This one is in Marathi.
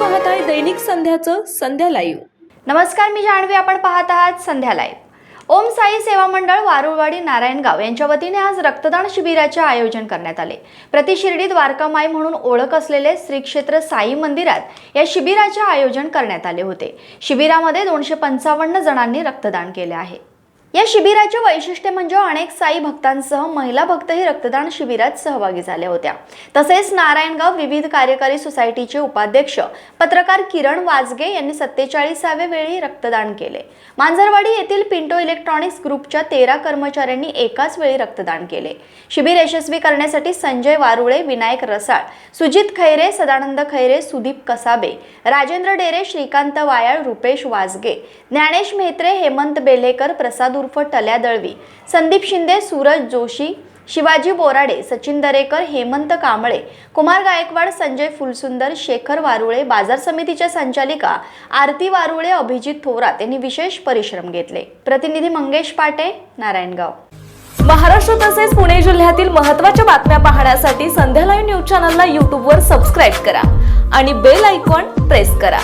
दैनिक संध्याचं संध्या लाईव्ह नमस्कार मी जाणवी आपण पाहत आहात संध्या लाईव्ह ओम साई सेवा मंडळ वारुळवाडी नारायणगाव यांच्या वतीने आज रक्तदान शिबिराचे आयोजन करण्यात आले. प्रतिशिर्डीत द्वारकामाई म्हणून ओळख असलेले श्री क्षेत्र साई मंदिरात या शिबिराचे आयोजन करण्यात आले होते. शिबिरामध्ये दोनशे पंचावन्न जणांनी रक्तदान केले आहे. या शिबिराचे वैशिष्ट्य म्हणजे अनेक साई भक्तांसह महिला भक्तही रक्तदान शिबिरात सहभागी झाल्या होत्या. तसेच नारायणगाव विविध कार्यकारी सोसायटीचे उपाध्यक्ष पत्रकार किरण वाजगे यांनी सत्तेचाळीसाव्या वेळी रक्तदान केले. मांजरवाडी येथील पिंटो इलेक्ट्रॉनिक्स ग्रुपच्या तेरा कर्मचाऱ्यांनी एकाच वेळी रक्तदान केले. शिबिर यशस्वी करण्यासाठी संजय वारुळे विनायक रसाळ सुजित खैरे सदानंद खैरे सुदीप कसाबे राजेंद्र डेरे श्रीकांत वायाळ रुपेश वाजगे ज्ञानेश म्हेत्रे हेमंत बेलेकर प्रसाद उर्फ टल्या दळवी संदीप शिंदे सूरज जोशी शिवाजी बोराडे सचिन दरेकर हेमंत कांबळे कुमार गायकवाड संजय फुलसुंदर शेखर वारुळे बाजार समितीच्या संचालिका आरती वारुळे अभिजित थोरात यांनी विशेष परिश्रम घेतले. प्रतिनिधी मंगेश पाटे नारायणगाव. महाराष्ट्र तसेच पुणे जिल्ह्यातील महत्त्वाच्या बातम्या पाहण्यासाठी संध्या लाईव्ह न्यूज चॅनलला यूट्यूबवर सबस्क्राईब करा आणि बेल आयकॉन प्रेस करा.